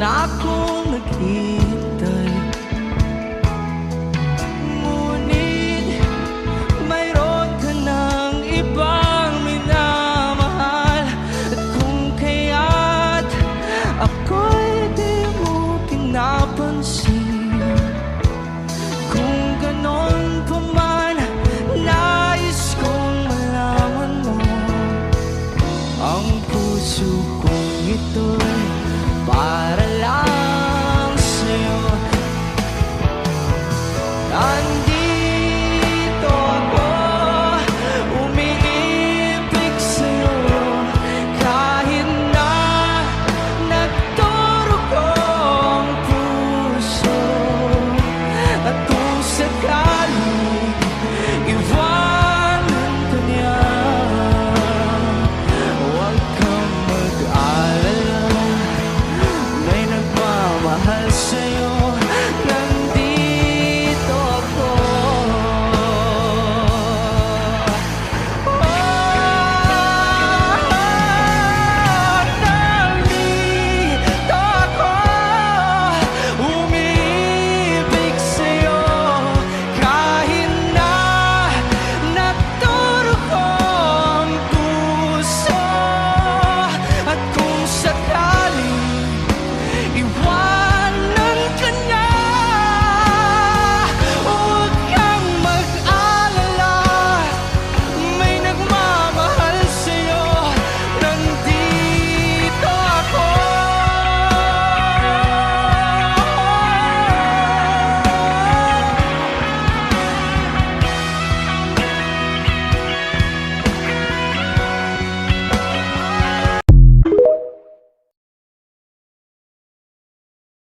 na ako naghintay Ngunit mayroon ka ibang minamahal. Kung kaya't ako'y di mo Kung ganon pa man, nais kong mo Ang puso kong ito'y para lang. Senhor.